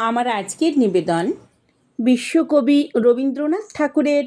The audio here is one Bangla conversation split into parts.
আমার আজকের নিবেদন বিশ্বকবি রবীন্দ্রনাথ ঠাকুরের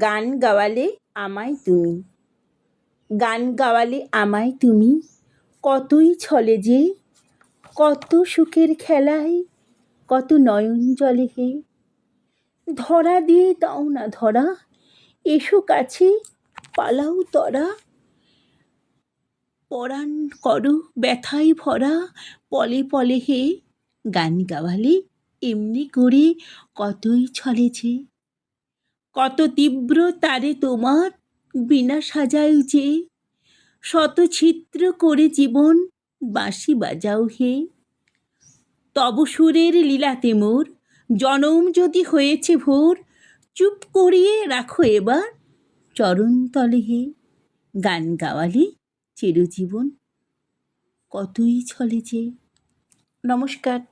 গান গাওয়ালে আমায় তুমি। গান গাওয়ালে আমায় তুমি। কতই ছলে যে, কত সুখের খেলায়, কত নয়ন জলে হে। ধরা দিয়ে দাও না ধরা, এসো কাছে, পালাও তরা। পরাণ করো ব্যথায় ভরা, পলে পলে হে। গান গাওয়ালে এমনি করে কতই ছলেছে কত তীব্র তারে তোমার বিনা সাজাই যে। শত ছিদ্র করে জীবন বাঁশি বাজাও হে। তব সুরের লীলাতে মোর জনম যদি হয়েছে ভোর, চুপ করিয়ে রাখো এবার চরণ তলে হে। গান গাওয়ালে চিরজীবন কতই ছলেছে নমস্কার।